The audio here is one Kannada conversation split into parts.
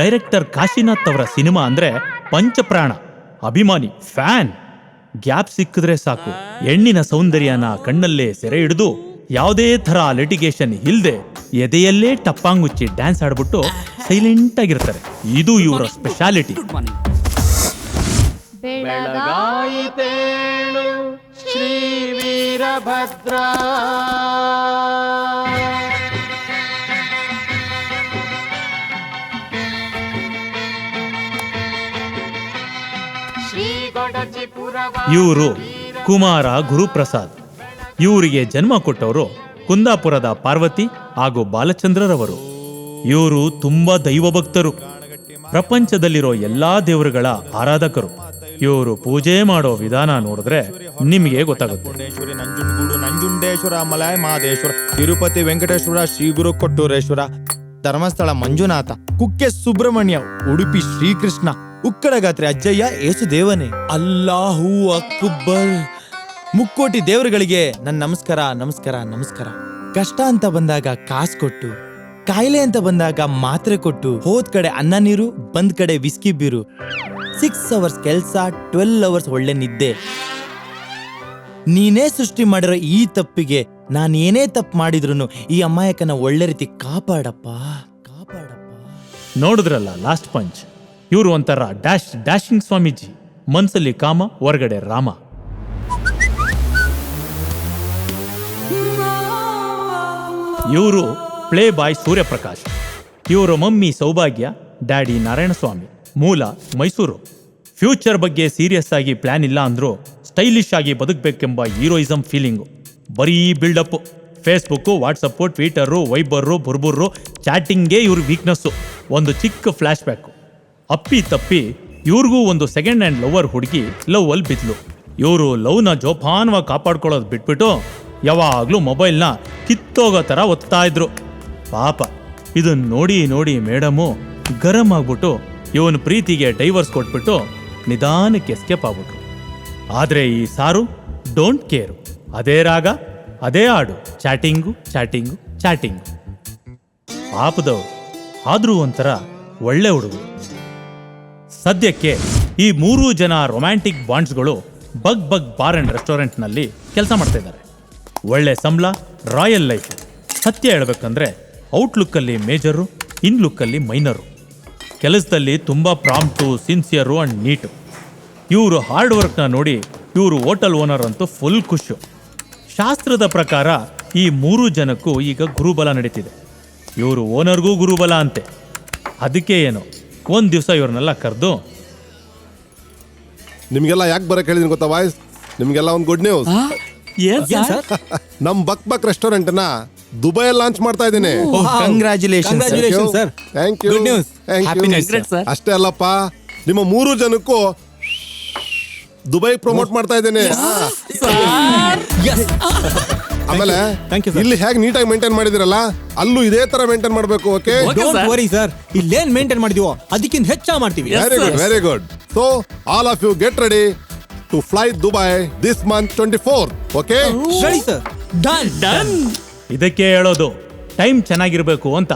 ಡೈರೆಕ್ಟರ್ ಕಾಶಿನಾಥ್ ಅವರ ಸಿನಿಮಾ ಅಂದ್ರೆ ಪಂಚಪ್ರಾಣ. ಅಭಿಮಾನಿ, ಫ್ಯಾನ್. ಗ್ಯಾಪ್ ಸಿಕ್ಕಿದ್ರೆ ಸಾಕು. ಹೆಣ್ಣಿನ ಸೌಂದರ್ಯನ ಕಣ್ಣಲ್ಲೇ ಸೆರೆ ಹಿಡಿದು ಯಾವುದೇ ಥರ ಲಿಟಿಗೇಷನ್ ಇಲ್ಲದೆ ಎದೆಯಲ್ಲೇ ಟಪ್ಪಾಂಗುಚ್ಚಿ ಡ್ಯಾನ್ಸ್ ಆಡ್ಬಿಟ್ಟು ಸೈಲೆಂಟ್ ಆಗಿರ್ತಾರೆ. ಇದು ಇವರ ಸ್ಪೆಷಾಲಿಟಿ ಶ್ರೀ ವೀರಭದ್ರ. ಇವರು ಕುಮಾರ ಗುರುಪ್ರಸಾದ್. ಇವರಿಗೆ ಜನ್ಮ ಕೊಟ್ಟವರು ಕುಂದಾಪುರದ ಪಾರ್ವತಿ ಹಾಗೂ ಬಾಲಚಂದ್ರರವರು. ಇವರು ತುಂಬಾ ದೈವಭಕ್ತರು. ಪ್ರಪಂಚದಲ್ಲಿರೋ ಎಲ್ಲಾ ದೇವರುಗಳ ಆರಾಧಕರು. ಇವರು ಪೂಜೆ ಮಾಡೋ ವಿಧಾನ ನೋಡಿದ್ರೆ ನಿಮಗೆ ಗೊತ್ತಾಗುತ್ತೆ. ನಂಜುಂಡಗೂಡು, ನಂಜುಂಡೇಶ್ವರ, ಮಲಯ ಮಹದೇಶ್ವರ, ತಿರುಪತಿ ವೆಂಕಟೇಶ್ವರ, ಶ್ರೀ ಗುರು ಕೊಟ್ಟೂರೇಶ್ವರ, ಧರ್ಮಸ್ಥಳ ಮಂಜುನಾಥ, ಕುಕ್ಕೆ ಸುಬ್ರಹ್ಮಣ್ಯ, ಉಡುಪಿ ಶ್ರೀಕೃಷ್ಣ. ಉಕ್ಕಡಗಾತ್ರಿ ಅಜ್ಜಯ್ಯ ಏಸು ದೇವನೇ. ಅಲ್ಲಾಹು ಅಕ್ಬರ್. ಮುಕ್ಕೋಟಿ ದೇವರುಗಳಿಗೆ ನನ್ನ ನಮಸ್ಕಾರ ನಮಸ್ಕಾರ ನಮಸ್ಕಾರ. ಕಷ್ಟ ಅಂತ ಬಂದಾಗ ಕಾಸು ಕೊಟ್ಟು, ಕಾಯಿಲೆ ಅಂತ ಬಂದಾಗ ಮಾತ್ರೆ ಕೊಟ್ಟು, ಹೋದ್ ಕಡೆ ಅನ್ನ ನೀರು, ಬಂದ್ ಕಡೆ ವಿಸ್ಕಿ ಬೀರು. ಸಿಕ್ಸ್ ಅವರ್ಸ್ ಕೆಲಸ ಟ್ವೆಲ್ ಅವರ್ಸ್ ಒಳ್ಳೆ ನಿದ್ದೆ. ನೀನೇ ಸೃಷ್ಟಿ ಮಾಡಿರೋ ಈ ತಪ್ಪಿಗೆ ನಾನು ಏನೇ ತಪ್ಪು ಮಾಡಿದ್ರು ಈ ಅಮ್ಮಾಯಕನ ಒಳ್ಳೆ ರೀತಿ ಕಾಪಾಡಪ್ಪ ಕಾಪಾಡಪ್ಪ. ನೋಡಿದ್ರಲ್ಲ ಲಾಸ್ಟ್ ಪಂಚ್ ಇವರು ಒಂಥರ ಡ್ಯಾಶ್, ಡ್ಯಾಶಿಂಗ್ ಸ್ವಾಮೀಜಿ. ಮನ್ಸಲ್ಲಿ ಕಾಮ, ಹೊರಗಡೆ ರಾಮ. ಇವರು ಪ್ಲೇ ಬಾಯ್ ಸೂರ್ಯಪ್ರಕಾಶ್. ಇವರ ಮಮ್ಮಿ ಸೌಭಾಗ್ಯ, ಡ್ಯಾಡಿ ನಾರಾಯಣಸ್ವಾಮಿ, ಮೂಲ ಮೈಸೂರು. ಫ್ಯೂಚರ್ ಬಗ್ಗೆ ಸೀರಿಯಸ್ ಆಗಿ ಪ್ಲಾನ್ ಇಲ್ಲ ಅಂದರೂ ಸ್ಟೈಲಿಶ್ ಆಗಿ ಬದುಕಬೇಕೆಂಬ ಹೀರೋಯಿಸಮ್ ಫೀಲಿಂಗು. ಬರೀ buildup. Facebook, WhatsApp, Twitter Viber ಬುರ್ಬುರ್ರು, ಚಾಟಿಂಗೇ ಇವ್ರ ವೀಕ್ನೆಸ್ಸು ಒಂದು ಚಿಕ್ಕ ಫ್ಲ್ಯಾಶ್ ಬ್ಯಾಕು ಅಪ್ಪಿ ತಪ್ಪಿ ಇವ್ರಿಗೂ ಒಂದು ಸೆಕೆಂಡ್ ಹ್ಯಾಂಡ್ ಲವರ್ ಹುಡುಗಿ ಲವ್ ಅಲ್ಲಿ ಬಿದ್ಲು. ಇವರು ಲವ್ನ ಜೋಪಾನವಾಗಿ ಕಾಪಾಡ್ಕೊಳ್ಳೋದು ಬಿಟ್ಬಿಟ್ಟು ಯಾವಾಗಲೂ ಮೊಬೈಲ್ನ ಕಿತ್ತೋಗೋ ಥರ ಒತ್ತಾ ಇದ್ರು. ಪಾಪ ಇದನ್ನು ನೋಡಿ ನೋಡಿ ಮೇಡಮು ಗರಂ ಆಗ್ಬಿಟ್ಟು ಇವನ ಪ್ರೀತಿಗೆ ಡೈವರ್ಸ್ ಕೊಟ್ಬಿಟ್ಟು ನಿಧಾನಕ್ಕೆ ಎಸ್ಕೇಪ್ ಆಗ್ಬಿಟ್ರು. ಆದರೆ ಈ ಸಾರು ಡೋಂಟ್ ಕೇರ್ ಅದೇ ರಾಗ, ಅದೇ ಹಾಡು. ಚಾಟಿಂಗು ಚಾಟಿಂಗು ಚಾಟಿಂಗು ಪಾಪದವ್ರು ಆದರೂ ಒಂಥರ ಒಳ್ಳೆ ಹುಡುಗರು. ಸದ್ಯಕ್ಕೆ ಈ ಮೂರೂ ಜನ ರೊಮ್ಯಾಂಟಿಕ್ ಬಾಂಡ್ಸ್ಗಳು ಬಗ್ ಬಗ್ ಬಾರ್ ಅಂಡ್ ರೆಸ್ಟೋರೆಂಟ್ನಲ್ಲಿ ಕೆಲಸ ಮಾಡ್ತಾ ಇದ್ದಾರೆ. ಒಳ್ಳೆ ಸಂಬಳ, ರಾಯಲ್ ಲೈಫ್ ಸತ್ಯ ಹೇಳ್ಬೇಕಂದ್ರೆ ಔಟ್ಲುಕ್ಕಲ್ಲಿ ಮೇಜರು ಇನ್ಲುಕ್ಕಲ್ಲಿ ಮೈನರು ಕೆಲಸದಲ್ಲಿ ತುಂಬ ಪ್ರಾಂಪ್ಟು ಸಿನ್ಸಿಯರು ಅಂಡ್ ನೀಟು ಇವರು ಹಾರ್ಡ್ ವರ್ಕ್ನ ನೋಡಿ ಇವರು ಹೋಟೆಲ್ ಓನರ್ ಅಂತೂ ಫುಲ್ ಖುಷು. ಶಾಸ್ತ್ರದ ಪ್ರಕಾರ ಈ ಮೂರು ಜನಕ್ಕೂ ಈಗ ಗುರುಬಲ ನಡೀತಿದೆ. ಇವರು ಓನರ್ಗೂ ಗುರುಬಲ ಅಂತೆ. ಅದಕ್ಕೆ ಏನು? ಒಂದು ದಿವಸ ಇವ್ರನ್ನೆಲ್ಲ ಕರೆದು ನಿಮ್ಗೆಲ್ಲ ಯಾಕೆ ಬರಕ್ ಹೇಳಿದೀನಿ ಗೊತ್ತಾ ವಾಯ್ಸ್ ನಿಮ್ಗೆಲ್ಲ ಒಂದು ಗುಡ್ ನ್ಯೂಸ್ ನಮ್ ಬಕ್ ಬಕ್ ರೆಸ್ಟೋರೆಂಟ್ನ ದುಬೈ ಲಾಂಚ್ ಮಾಡ್ತಾ ಇದ್ದೀನಿ. ಕಂಗ್ರಾಚುಲೇಷನ್. Thank you. ಅಷ್ಟೇ ಅಲ್ಲಪ್ಪ ನಿಮ್ಮ ಮೂರು ಜನಕ್ಕೂ ದುಬೈ ಪ್ರಮೋಟ್ ಮಾಡ್ತಾ ಇದ್ದೀನಿ. ಆಮೇಲೆ ಥ್ಯಾಂಕ್ ಯು. ಇಲ್ಲಿ ಹೇಗೆ ನೀಟಾಗಿ ಮೇಂಟೈನ್ ಮಾಡಿದಿರಲ್ಲ ಅಲ್ಲೂ ಇದೇ ತರ ಮೇಂಟೈನ್ ಮಾಡಬೇಕು okay Okay, sir. Worry sir ಇಲ್ಲೇನ್ ಮೇಂಟೈನ್ ಮಾಡಿದೀವೋ ಅದಕ್ಕಿಂತ ಹೆಚ್ಚ ಮಾಡ್ತೀವಿ. Yes, very sir. Good very good so all of you get ready to fly Dubai this month twenty four okay ready sir done done ಇದಕ್ಕೆ ಹೇಳೋದು ಟೈಮ್ ಚೆನ್ನಾಗಿರಬೇಕು ಅಂತ.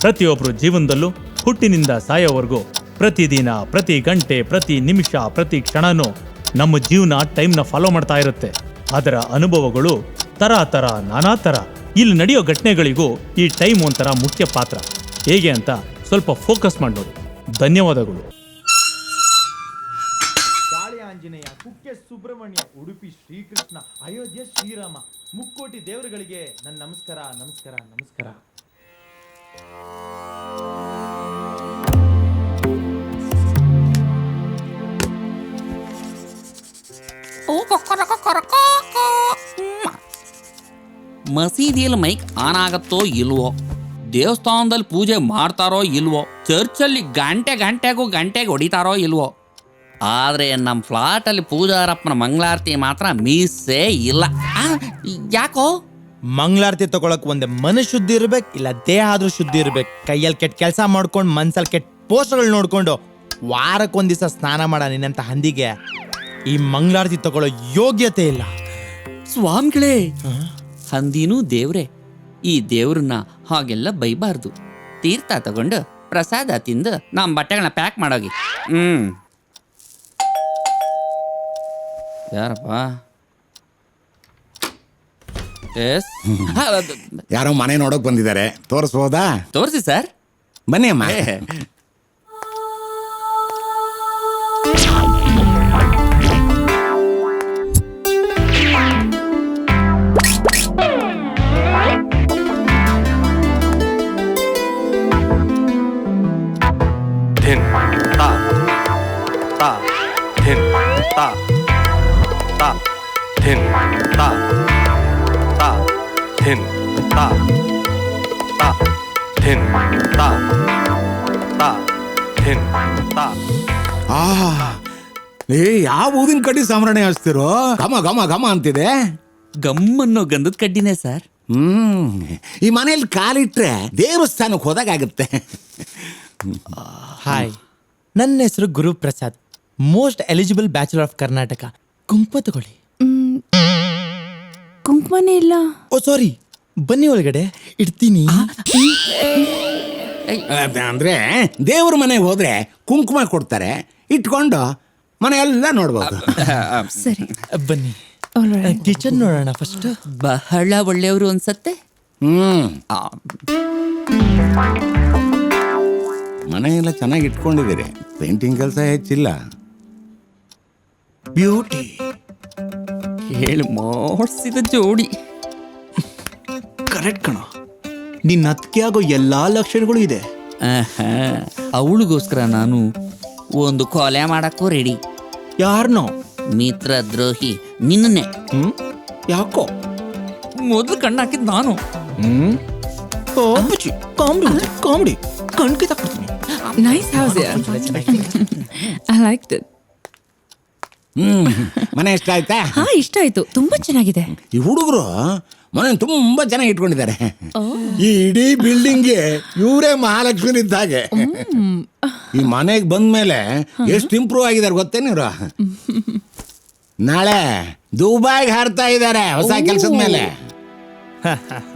ಪ್ರತಿಯೊಬ್ಬರು ಜೀವನದಲ್ಲೂ ಹುಟ್ಟಿನಿಂದ ಸಾಯೋವರೆಗೂ ಪ್ರತಿದಿನ ಪ್ರತಿ ಗಂಟೆ ಪ್ರತಿ ನಿಮಿಷ ಪ್ರತಿ ಕ್ಷಣನೂ ನಮ್ಮ ಜೀವನ ಟೈಮ್ನ ಫಾಲೋ ಮಾಡ್ತಾ ಇರುತ್ತೆ. ಅದರ ಅನುಭವಗಳು ತರ ತರ ನಾನಾ ಥರ ಇಲ್ಲಿ ನಡೆಯೋ ಘಟನೆಗಳಿಗೂ ಈ ಟೈಮ್ ಒಂಥರ ಮುಖ್ಯ ಪಾತ್ರ. ಹೇಗೆ ಅಂತ ಸ್ವಲ್ಪ ಫೋಕಸ್ ಮಾಡೋದು ನೋಡಿ. ಧನ್ಯವಾದಗಳು. ಗಾಳಿ ಆಂಜನೇಯ ಕುಕ್ಕೆ ಸುಬ್ರಹ್ಮಣ್ಯ ಉಡುಪಿ ಶ್ರೀಕೃಷ್ಣ ಅಯೋಧ್ಯೆ ಶ್ರೀರಾಮ ಮುಕ್ಕೋಟಿ ದೇವರುಗಳಿಗೆ ನನ್ನ ನಮಸ್ಕಾರ ನಮಸ್ಕಾರ ನಮಸ್ಕಾರ. ಮಸೀದಿಯಲ್ಲಿ ಮೈಕ್ ಆನ್ ಆಗತ್ತೋ ಇಲ್ವೋ? ದೇವಸ್ಥಾನದಲ್ಲಿ ಪೂಜೆ ಮಾಡ್ತಾರೋ ಇಲ್ವೋ? ಚರ್ಚಲ್ಲಿ ಗಂಟೆ ಗಂಟೆಗೂ ಗಂಟೆಗೆ ಹೊಡಿತಾರೋ ಇಲ್ವೋ? ಆದರೆ ನಮ್ಮ ಫ್ಲಾಟಲ್ಲಿ ಪೂಜಾರಪ್ಪನ ಮಂಗಳಾರತಿ ಮಾತ್ರ ಮೀಸೇ ಇಲ್ಲ. ಯಾಕೋ? ಮಂಗಳಾರತಿ ತಗೊಳಕ್ ಒಂದ್ ಮನ ಶುದ್ಧಿ ಇರ್ಬೇಕು ಇಲ್ಲ ದೇಹ ಆದ್ರೂ ಶುದ್ಧಿ ಇರ್ಬೇಕು. ಕೈಯಲ್ಲಿ ಕೆಟ್ಟ ಕೆಲಸ ಮಾಡ್ಕೊಂಡು ಮನ್ಸಲ್ಲಿ ಕೆಟ್ಟ ಪೋಸ್ಟ್ಗಳು ನೋಡ್ಕೊಂಡು ವಾರಕ್ಕೆ ಒಂದ್ ದಿವಸ ಸ್ನಾನ ಮಾಡ ನಿನ್ನಂತ ಹಂದಿಗೆ. ಈ ಮಂಗಳಾರತಿ ತಗೊಳ್ಳೋ ಯೋಗ್ಯತೆ ಇಲ್ಲ. ಸ್ವಾಮಿಗಳೇ ಹಂದಿನೂ ದೇವ್ರೆ. ಈ ದೇವ್ರನ್ನ ಹಾಗೆಲ್ಲ ಬೈಬಾರ್ದು. ತೀರ್ಥ ತಗೊಂಡು ಪ್ರಸಾದ ತಿಂದು ನಮ್ಮ ಬಟ್ಟೆಗಳನ್ನ ಪ್ಯಾಕ್ ಮಾಡೋಗಿ. ಹ್ಮ್. ಯಾರಪ್ಪ? ಎಸ್. ಯಾರೋ ಮನೆ ನೋಡೋಕೆ ಬಂದಿದ್ದಾರೆ. ತೋರಿಸ್ಬೋದಾ? ತೋರಿಸಿ ಸರ್. ಬನ್ನಿ ಅಮ್ಮ. Ta ta thin ta ta thin ta ta thin ta ta thin ta ಆ ಏ ಯಾವ ಊದಿನ ಕಡ್ಡಿ ಸಾಮ್ರಾಣಿ ಹಚ್ತಿರೋ? ಘಮ ಘಮ ಘಮ ಅಂತಿದೆ. ಗಮ್ಮನ್ನೋ ಗಂಧದ ಕಡ್ಡಿನೇ ಸರ್. ಹ್ಮ್ ಈ ಮನೆಯಲ್ಲಿ ಕಾಲಿಟ್ರೆ ದೇವಸ್ಥಾನಕ್ಕೆ ಹೋದಾಗುತ್ತೆ ಹಾಯ್. ನನ್ನ ಹೆಸರು Guruprasad. Most eligible bachelor of Karnataka. ಕುಂಕುಮ ತಗೊಳ್ಳಿ. ಕುಂಕುಮನೇ ಇಲ್ಲ. ಓ ಸಾರಿ ಬನ್ನಿ ಒಳಗಡೆ. ಇಡ್ತೀನಿ. ಅಂದ್ರೆ ದೇವ್ರ ಮನೆಗೆ ಹೋದ್ರೆ ಕುಂಕುಮ ಕೊಡ್ತಾರೆ. ಇಟ್ಕೊಂಡು ಮನೆ ಎಲ್ಲ ನೋಡ್ಬೋದು. ಸರಿ. ಬನ್ನಿ. ಕಿಚನ್ ನೋಡೋಣ ಫಸ್ಟ್ ಬಹಳ ಒಳ್ಳೆಯವರು ಅನ್ಸತ್ತೆ. ಹ್ಮ್. ಆ, ಮನೆ ಎಲ್ಲ ಚೆನ್ನಾಗಿ ಇಟ್ಕೊಂಡಿದ್ದೀರಿ. ಪೇಂಟಿಂಗ್ ಕೆಲಸ ಹೆಚ್ಚಿಲ್ಲ. ಬ್ಯೂಟಿ ಹೇಳಿ ಮಾಡಿಸಿದ ಜೋಡಿ. ಕರೆಕ್ಟ್ ಕಣ. ನಿನ್ನ ಅತ್ತಿಗೆ ಆಗೋ ಎಲ್ಲಾ ಲಕ್ಷಣಗಳು ಇದೆ. ಅವಳಿಗೋಸ್ಕರ ನಾನು ಒಂದು ಕೊಲೆ ಮಾಡಕ್ಕೂ ರೆಡಿ ಯಾರನೋ? ಮಿತ್ರ ದ್ರೋಹಿ ನಿನ್ನೆ ಹ್ಮ್? ಯಾಕೋ? ಮೊದಲು ಕಣ್ಣು ಹಾಕಿದ್ ನಾನು. ಹ್ಮ್? Comedy comedy. ಕಣ್ಕಿ ತಕ್ಬಿಡ್ತೀನಿ nice house I like it hmm. ಮನೆ ಇಷ್ಟ ಆಯ್ತಾ? ಹಾ ಇಷ್ಟ ಆಯ್ತು. ತುಂಬಾ ಚೆನ್ನಾಗಿದೆ. ಈ ಹುಡುಗರು ಮನೆ ತುಂಬಾ ಚೆನ್ನಾಗಿ ಇಟ್ಕೊಂಡಿದ್ದಾರೆ. ಈ ಇಡೀ ಬಿಲ್ಡಿಂಗ್ಗೆ ಇವರೇ ಮಹಾಲಕ್ಷ್ಮಿ ಇದ್ದ ಹಾಗೆ. ಈ ಮನೆಗೆ ಬಂದ್ಮೇಲೆ ಎಷ್ಟು ಇಂಪ್ರೂವ್ ಆಗಿದ್ದಾರೆ ಗೊತ್ತೇನು ಇವ್ರು ನಾಳೆ ದುಬೈಗೆ ಹಾರ್ತಾ ಇದ್ದಾರೆ ಹೊಸ ಕೆಲಸದ ಮೇಲೆ.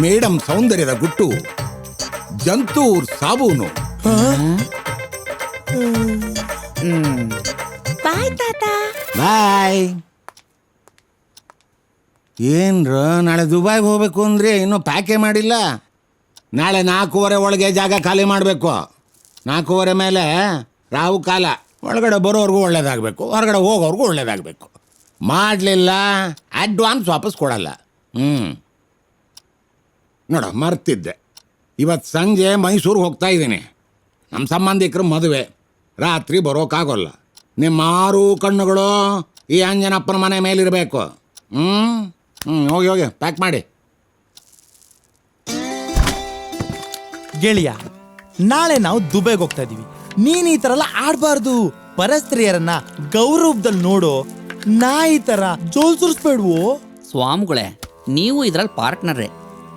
ಮೇಡಮ್ ಸೌಂದರ್ಯದ ಗುಟ್ಟು. ಜಂತೂರ್ ಸಾಬೂನು. ಬಾಯ್ ತಾತ. ಬಾಯ್. ಏನ್ರ ನಾಳೆ ದುಬೈಗೆ ಹೋಗ್ಬೇಕು ಅಂದ್ರೆ ಇನ್ನೂ ಪ್ಯಾಕೆ ಮಾಡಿಲ್ಲ? ನಾಳೆ ನಾಲ್ಕೂವರೆ ಒಳಗೆ ಜಾಗ ಖಾಲಿ ಮಾಡಬೇಕು. ನಾಲ್ಕೂವರೆ ಮೇಲೆ ರಾವು ಕಾಲ. ಒಳಗಡೆ ಬರೋರ್ಗೂ ಒಳ್ಳೇದಾಗಬೇಕು ಹೊರಗಡೆ ಹೋಗೋರ್ಗೂ ಒಳ್ಳೇದಾಗಬೇಕು. ಮಾಡಲಿಲ್ಲ ಅಡ್ವಾನ್ಸ್ ವಾಪಸ್ ಕೊಡಲ್ಲ. ಹ್ಞೂ ನೋಡ ಮರ್ತಿದ್ದೆ. ಇವತ್ತು ಸಂಜೆ ಮೈಸೂರಿಗೆ ಹೋಗ್ತಾ ಇದ್ದೀನಿ. ನಮ್ಮ ಸಂಬಂಧಿಕರು ಮದುವೆ. ರಾತ್ರಿ ಬರೋಕ್ಕಾಗೋಲ್ಲ ನಿಮ್ಮ ಆರು ಕಣ್ಣುಗಳು ಈ ಅಂಜನಪ್ಪನ ಮನೆ ಮೇಲಿರಬೇಕು. ಹ್ಞೂ ಹ್ಞೂ ಹೋಗಿ ಹೋಗಿ ಪ್ಯಾಕ್ ಮಾಡಿ. ಗೆಳೆಯ ನಾಳೆ ನಾವು ದುಬೈಗೆ ಹೋಗ್ತಾ ಇದೀವಿ ನೀನ್ ಈ ತರ ಎಲ್ಲ ಆಡಬಾರ್ದು. ಪರಸ್ತ್ರೀಯರನ್ನ ಗೌರವದಲ್ಲಿ ನೋಡು. ನಾ ಈ ಥರ ಜೋಲ್ ಸುರಿಸ್ಬೇಡ್ವು ಸ್ವಾಮಿಗಳೇ ನೀವು ಇದ್ರಲ್ಲಿ ಪಾರ್ಟ್ನರೇ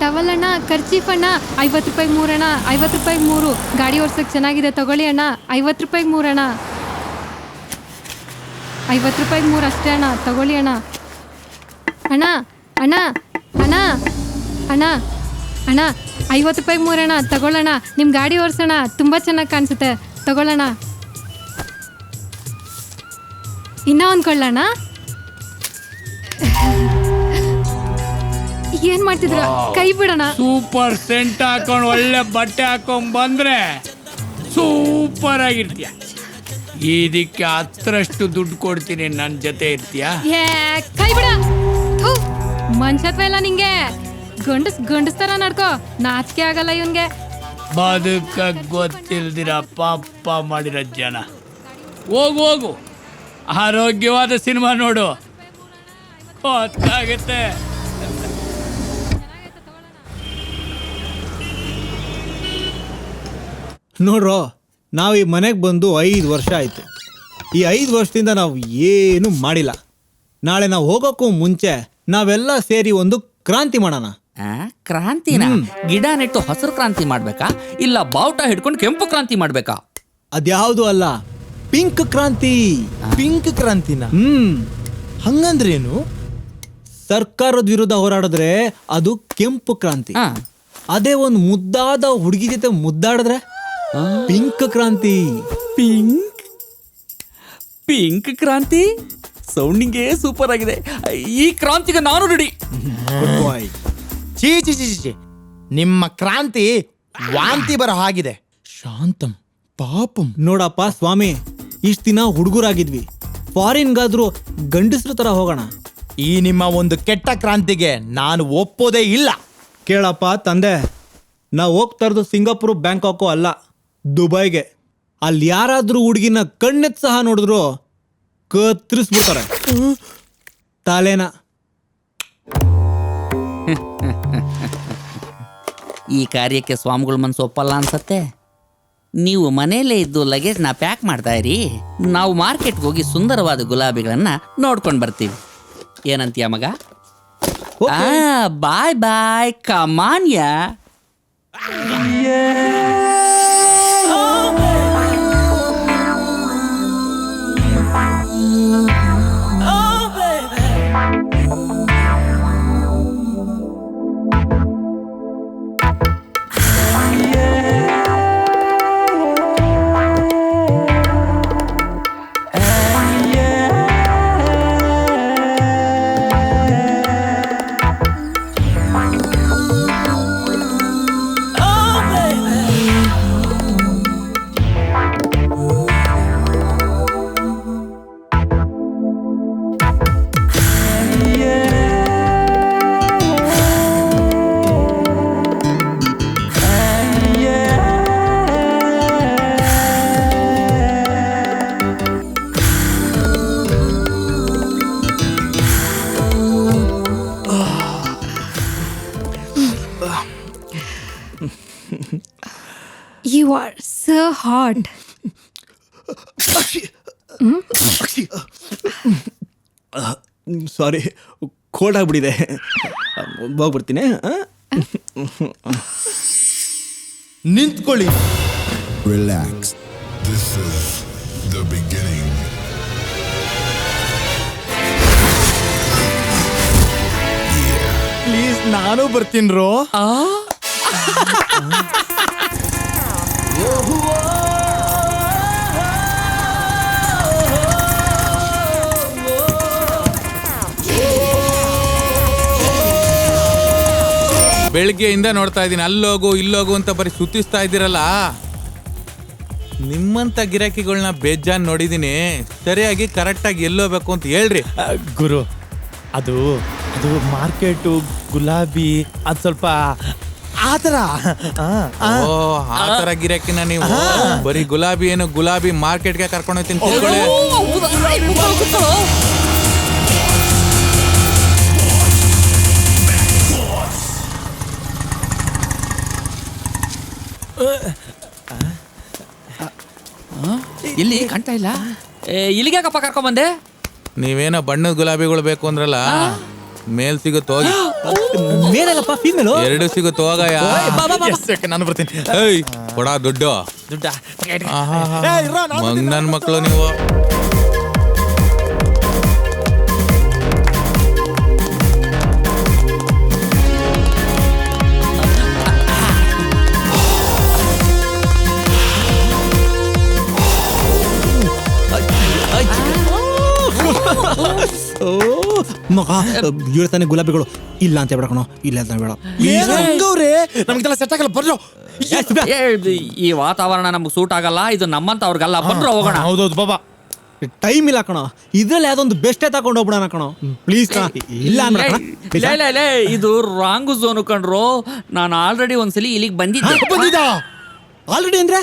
ಟವಲ್ ಅಣ್ಣ ಖರ್ಚೀಫ್ ಅಣ್ಣ, ಐವತ್ತು ರೂಪಾಯಿ ಮೂರಣ್ಣ ಐವತ್ತು ರೂಪಾಯಿ ಮೂರು. ಗಾಡಿ ಓಡ್ಸೋಕ್ಕೆ ಚೆನ್ನಾಗಿದೆ, ತಗೊಳ್ಳಿ ಅಣ್ಣ. ಐವತ್ತು ರೂಪಾಯಿ ಮೂರಣ್ಣ ಐವತ್ತು ರೂಪಾಯಿ ಮೂರು ಅಷ್ಟೇ ಅಣ್ಣ, ತಗೊಳ್ಳಿ ಅಣ್ಣ. ಅಣ್ಣ ಅಣ್ಣ ಅಣ್ಣ ಅಣ್ಣ ಅಣ್ಣ. ಐವತ್ತು ರೂಪಾಯಿ ಮೂರಣ್ಣ ತಗೊಳ್ಳೋಣ ನಿಮ್ಮ ಗಾಡಿ ಓಡಿಸೋಣ, ತುಂಬ ಚೆನ್ನಾಗಿ ಕಾಣಿಸುತ್ತೆ. ತಗೊಳ್ಳೋಣ ಇನ್ನೂ ಒಂದು ಕೊಳ್ಳೋಣ ಏನ್ ಮಾಡ್ತಿದ್ರ? ಕೈ ಬಿಡೋಣ. ಸೂಪರ್ ಸೆಂಟ್ ಹಾಕೊಂಡು ಒಳ್ಳೆ ಬಟ್ಟೆ ಹಾಕೊಂಡ್ ಬಂದ್ರೆ ಸೂಪರ್ ಆಗಿರ್ತೀಯ. ಇದಕ್ಕೆ ಹತ್ತರಷ್ಟು ದುಡ್ಡು ಕೊಡ್ತೀನಿ ನನ್ನ ಜೊತೆ ಇರ್ತೀಯ? ಏ ಕೈ ಬಿಡ. ಥು, ಮನ್ಷತ್ವ ಇಲ್ಲ ನಿಂಗೆ. ಗಂಡಸ್ ಗಂಡಸ್ ತರ ನಡ್ಕೋ. ನಾಚಿಕೆ ಆಗಲ್ಲ ಇವನ್ಗೆ. ಬದುಕ ಗೊತ್ತಿಲ್ದಿರ ಪಾಪ ಮಾಡಿರೋ ಜನ. ಹೋಗು ಹೋಗು. ಆರೋಗ್ಯವಾದ ಸಿನಿಮಾ ನೋಡು. ಗೊತ್ತಾಗುತ್ತೆ ನೋಡ್ರೋ ನಾವು ಈ ಮನೆಗೆ ಬಂದು ಐದು ವರ್ಷ ಆಯಿತು. ಈ ಐದು ವರ್ಷದಿಂದ ನಾವು ಏನೂ ಮಾಡಿಲ್ಲ. ನಾಳೆ ನಾವು ಹೋಗೋಕ್ಕೂ ಮುಂಚೆ ನಾವೆಲ್ಲ ಸೇರಿ ಒಂದು ಕ್ರಾಂತಿ ಮಾಡೋಣ. ಆ, ಕ್ರಾಂತಿನ? ಗಿಡ ನೆಟ್ಟು ಹಸಿರು ಕ್ರಾಂತಿ ಮಾಡ್ಬೇಕಾ? ಇಲ್ಲ ಬಾವುಟ ಹಿಡ್ಕೊಂಡು ಕೆಂಪು ಕ್ರಾಂತಿ ಮಾಡ್ಬೇಕಾ? ಅದ್ಯಾವುದು ಅಲ್ಲ ಪಿಂಕ್ ಕ್ರಾಂತಿ. ಪಿಂಕ್ ಕ್ರಾಂತಿನ? ಹ್ಮ್. ಹಂಗಂದ್ರೇನು? ಸರ್ಕಾರದ ವಿರುದ್ಧ ಹೋರಾಡಿದ್ರೆ ಅದು ಕೆಂಪು ಕ್ರಾಂತಿ. ಅದೇ ಒಂದು ಮುದ್ದಾದ ಹುಡುಗಿ ಜೊತೆ ಮುದ್ದಾಡಿದ್ರೆ? ಪಿಂಕ್ ಕ್ರಾಂತಿ. ಪಿಂಕ್? ಪಿಂಕ್ ಕ್ರಾಂತಿ? ಸೌಂಡಿಂಗೇ ಸೂಪರ್ ಆಗಿದೆ. ಈ ಕ್ರಾಂತಿಗೆ ನಾನು ರೆಡಿ ಗುಡ್ ಬಾಯ್ ಚೀ ಚಿ ಚಿ ನಿಮ್ಮ ಕ್ರಾಂತಿ ವಾಂತಿ ಬರೋ ಹಾಗಿದೆ ಶಾಂತಂ ಪಾಪಂ. ನೋಡಪ್ಪ ಸ್ವಾಮಿ ಇಷ್ಟ ದಿನ ಹುಡುಗರಾಗಿದ್ವಿ. ಫಾರಿನ್ಗಾದ್ರೂ ಗಂಡಸ್ರ ತರ ಹೋಗೋಣ. ಈ ನಿಮ್ಮ ಒಂದು ಕೆಟ್ಟ ಕ್ರಾಂತಿಗೆ ನಾನು ಒಪ್ಪೋದೇ ಇಲ್ಲ. ಕೇಳಪ್ಪ ತಂದೆ ನಾವು ಹೋಗ್ತಾ ಇರೋದು ಸಿಂಗಾಪುರ್ ಬ್ಯಾಂಕಾಕು ಅಲ್ಲ. ದುಬೈಗೆ. ಅಲ್ಲಿ ಯಾರಾದರೂ ಹುಡುಗಿನ ಕಣ್ಣೆತ್ ಸಹ ನೋಡಿದ್ರು ಕತ್ತರಿಸ್ಬಿಡ್ತಾರೆ ತಲೆನ. ಈ ಕಾರ್ಯಕ್ಕೆ ಸ್ವಾಮಿಗಳ ಮನಸ್ಸು ಒಪ್ಪಲ್ಲ ಅನ್ಸತ್ತೆ? ನೀವು ಮನೆಯಲ್ಲೇ ಇದ್ದು ಲಗೇಜ್ನ ಪ್ಯಾಕ್ ಮಾಡ್ತಾ ಇರಿ. ನಾವು ಮಾರ್ಕೆಟ್ಗೆ ಹೋಗಿ ಸುಂದರವಾದ ಗುಲಾಬಿಗಳನ್ನ ನೋಡ್ಕೊಂಡು ಬರ್ತೀವಿ. ಏನಂತೀಯ ಮಗ? Bye bye ಕಮಾನ್ಯ you are so hot sorry cold ಆಗ್ಬಿಟ್ಟಿದೆ. ಹೋಗ್ಬಿಡ್ತೀನಿ ನಿಂತ್ಕೊಳ್ಳಿ. Relax. This is the beginning. Please ನಾನು ಬರ್ತೀನಿ ರೋ ಬೆಳಿಗ್ಗೆಯಿಂದ ನೋಡ್ತಾ ಇದ್ದೀನಿ. ಅಲ್ಲೋಗು ಇಲ್ಲೋಗು ಅಂತ ಬರೀ ಸುತ್ತಿಸ್ತಾ ಇದ್ದೀರಲ್ಲ. ನಿಮ್ಮಂತ ಗಿರಾಕಿಗಳನ್ನ ಬೇಜಾನ್ ನೋಡಿದ್ದೀನಿ. ಸರಿಯಾಗಿ ಕರೆಕ್ಟಾಗಿ ಎಲ್ಲೋಬೇಕು ಅಂತ ಹೇಳ್ರಿ. ಆ, ಗುರು ಅದು ಅದು ಮಾರ್ಕೆಟು ಗುಲಾಬಿ ಅದು ಸ್ವಲ್ಪ ಆ ಥರ ಆ, ಆ. ಓ ಆ ಗಿರಾಕಿನ ನೀವು? ಬರೀ ಗುಲಾಬಿ ಏನು ಗುಲಾಬಿ ಮಾರ್ಕೆಟ್ಗೆ ಕರ್ಕೊಂಡು ಹೋಗ್ತೀನಿ ತಿಳ್ಕೊಳ್ಳಿ. ಇಲ್ಲಿ ಕಾಣ್ತಾ ಇಲ್ಲ? ಏ, ಇಲ್ಲಿಗ್ಯಾಕಪ್ಪ ಕರ್ಕೊಂಬಂದೆ? ನೀವೇನೋ ಬಣ್ಣದ ಗುಲಾಬಿಗಳು ಬೇಕು ಅಂದ್ರಲ್ಲ ಮೇಲ್ ಸಿಗುತ್ತೆ ಹೋಗಿ. ಮೇಲಲ್ಲಪ್ಪ ಫೀಮೇಲು ಎರಡು ಸಿಗುತ್ತೆ ನಾನು ಬರ್ತೀನಿ. ಏಯ್ ಕೊಡ ದುಡ್ಡು. ದುಡ್ಡ? ಆಹಾಹಾ. ಏ, ಇರೋ, ನಾನು ಮಂಗ್ ನನ್ ಮಕ್ಳು ನೀವು. ಓ ಮಗ ಹೇಳ್ತಾನೆ ಗುಲಾಬಿಗಳು. ಇಲ್ಲ ಅಂತ ಹೇಳ್ಬೇಡ ಕಣೋ ಇಲ್ಲ ಅಂತ ಬೇಡ ಹಂಗವ್ರೆ ನಮ್ಗೆಲ್ಲ ಸೆಟ್ ಆಗಲ್ಲ ಬರ್ರೋ ಈ ವಾತಾವರಣ ನಮ್ಗೆ ಸೂಟ್ ಆಗಲ್ಲ ಇದು ನಮ್ಮಂತ ಅವ್ರಿಗಲ್ಲ ಬಂದ್ರು ಹೋಗೋಣ. ಹೌದೌದು ಬಾಬಾ. ಟೈಮ್ ಇಲ್ಲ ಕಣೋ ಇದ್ರಲ್ಲಿ ಅದೊಂದು ಬೆಸ್ಟೇ ತಗೊಂಡು ಹೋಗ್ಬಿಡೋಣ ಕಣೋ. ಪ್ಲೀಸ್ ಇಲ್ಲ ಅಂದ್ರೆ ಇಲ್ಲ ಇಲ್ಲ ಲೇ, ಲೇ, ಲೇ, ಇದು ರಾಂಗ್ ಝೋನ್ ಕಂಡ್ರು ನಾನು ಆಲ್ರೆಡಿ ಒಂದ್ಸಲಿ ಇಲ್ಲಿಗೆ ಬಂದಿದ್ದೆ. ಬಂದಿದ್ದ? ಆಲ್ರೆಡಿ ಅಂದ್ರೆ?